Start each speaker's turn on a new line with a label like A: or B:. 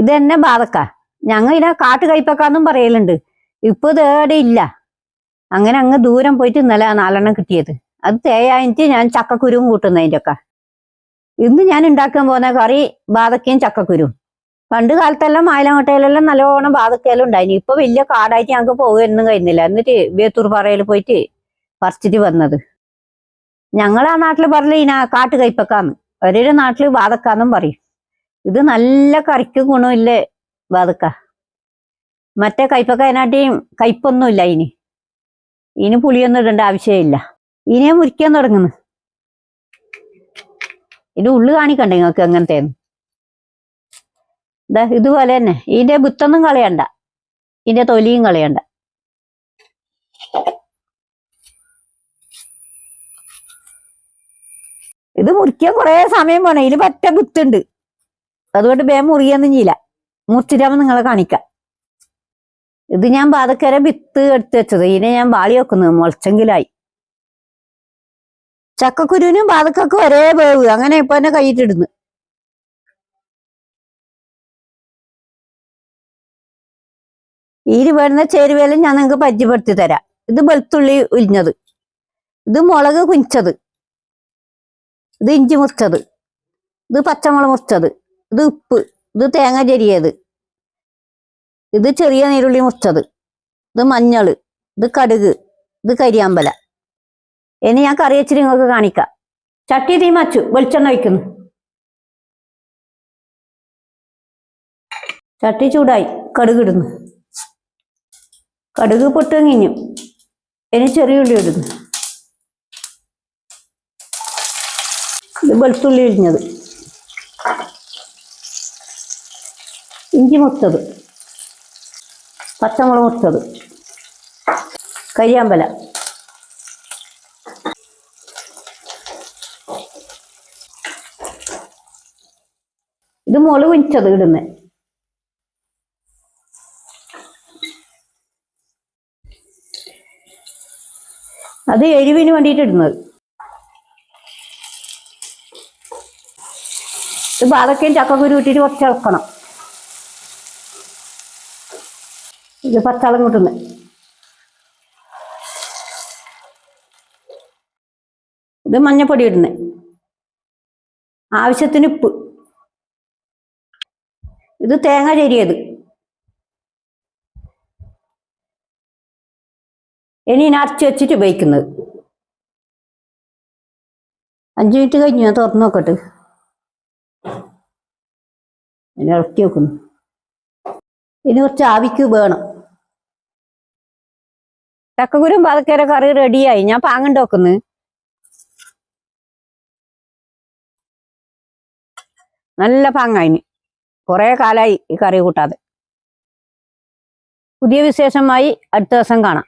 A: ഇത് തന്നെ ബാധക്ക. ഞങ്ങൾ ഇതിനെ കാട്ടു കഴിപ്പക്കാന്നും പറയലുണ്ട്. ഇപ്പൊ തേടെ ഇല്ല. അങ്ങനെ അങ്ങ് ദൂരം പോയിട്ട് ഇന്നലെ നാലെണ്ണം കിട്ടിയത്. അത് തേയായിട്ട് ഞാൻ ചക്കക്കുരുവും കൂട്ടുന്നതിന്റെ ഒക്കെ ഇന്ന് ഞാൻ ഉണ്ടാക്കാൻ പോകുന്ന കറി ബാധക്കയും ചക്കക്കുരുവും പണ്ട് കാലത്തെല്ലാം മായലങ്ങോട്ടയിലെല്ലാം നല്ലോണം ബാധക്കയെല്ലാം ഉണ്ടായിന്. ഇപ്പൊ വലിയ കാടായിട്ട് ഞങ്ങൾക്ക് പോകുമെന്നും കഴിഞ്ഞില്ല. എന്നിട്ട് ബേത്തൂർ പാറയിൽ പോയിട്ട് പറിച്ചിട്ട് വന്നത്. ഞങ്ങൾ ആ നാട്ടിൽ പറഞ്ഞ ഇനാ കാട്ടു കയ്പക്കാന്ന്. ഒരേ നാട്ടിൽ ബാധക്കാന്നും പറയും. ഇത് നല്ല കറിക്ക് ഗുണമില്ലേ? വാതുക്ക. മറ്റേ കയ്പൊക്കെ അതിനാട്ടിയും കയ്പൊന്നുമില്ല ഇനി. ഇനി പുളിയൊന്നും ഇടേണ്ട ആവശ്യമില്ല. ഇനിയെ മുരിക്കാൻ തുടങ്ങുന്നു ഇത് ഉള്ളു കാണിക്കണ്ട നിങ്ങൾക്ക് എങ്ങനത്തേന്ന്? ദാ ഇതുപോലെ തന്നെ. ഇതിന്റെ വിത്തൊന്നും കളയണ്ട. ഇതിന്റെ തൊലിയും കളയണ്ട. ഇത് മുറിക്കാൻ കുറെ സമയം വേണം. ഇതിന് പറ്റ വിത്തുണ്ട്. അതുകൊണ്ട് ബേ മുറിയൊന്നും ചെയ്യില്ല. മുറിച്ചിട്ടാകുമ്പോ നിങ്ങളെ കാണിക്കാം. ഇത് ഞാൻ പാതക്കര വിത്ത് എടുത്ത് വെച്ചത്. ഇതിനെ ഞാൻ വാളി വെക്കുന്നത് മുളച്ചെങ്കിലായി. ചക്കക്കുരുവിനും പാതക്കൊക്കെ ഒരേ വേവ്. അങ്ങനെ ഇപ്പൊ എന്നെ കൈയിട്ടിടുന്നു ഈ വരുന്ന ചേരുവേലും ഞാൻ നിങ്ങൾക്ക് പരിചയപ്പെടുത്തി തരാം. ഇത് വെളുത്തുള്ളി ഉരിഞ്ഞത്. ഇത് മുളക് കുഞ്ചത് ഇത് ഇഞ്ചി മുറിച്ചത്. ഇത് പച്ചമുളക് മുറിച്ചത്. ഇത് ഉപ്പ് ഇത് തേങ്ങ ചെരിയത് ഇത് ചെറിയ നീരുള്ളി മുറിച്ചത്. ഇത് മഞ്ഞൾ ഇത് കടുക് ഇത് കരിയാമ്പല. ഇനി ഞാൻ കറി വെച്ചിട്ട് നിങ്ങൾക്ക് കാണിക്കാം. ചട്ടി തീ മച്ചു വെളിച്ചെണ്ണ ഒഴിക്കുന്നു. ചട്ടി ചൂടായി കടുക് ഇടുന്നു. കടുക് പൊട്ടും കിഞ്ഞു ഇനി ചെറിയ ഉള്ളി ഇടുന്നു. ഇത് വെളുത്തുള്ളി ഇരിഞ്ഞത്. ഇഞ്ചി മുറിച്ചത് പച്ചമുളക് മുറിച്ചത് കരിയാമ്പല. ഇത് മുളക് കുഞ്ചത് ഇടുന്ന. അത് എരിവിന് വേണ്ടിയിട്ട് ഇടുന്നത്. ഇത് പാതക്കയും ചക്കക്കുരു ഇട്ടിട്ട് കുറച്ച് ഇളക്കണം. ഇത് പത്താളം കൂട്ടുന്നത് ഇത് മഞ്ഞപ്പൊടി ഇടുന്നത് ആവശ്യത്തിന് ഉപ്പ്. ഇത് തേങ്ങ ചെരിയത് ഇനി അരച്ച് വെച്ചിട്ട് ഉപയോഗിക്കുന്നത്. അഞ്ച് മിനിറ്റ് കഴിഞ്ഞു ഞാൻ തുറന്നു നോക്കട്ടെ. ഇനി ഇറക്കി വെക്കുന്നു. ഇനി കുറച്ച് ആവിക്ക് വേണം. ചക്കക്കുരും പതക്കേര കറി റെഡിയായി ഞാൻ പാങ്ങണ്ട് നല്ല പാങ്ങായിന് കുറെ കാലായി ഈ കറി കൂട്ടാതെ. പുതിയ വിശേഷമായി അടുത്ത ദിവസം കാണാം.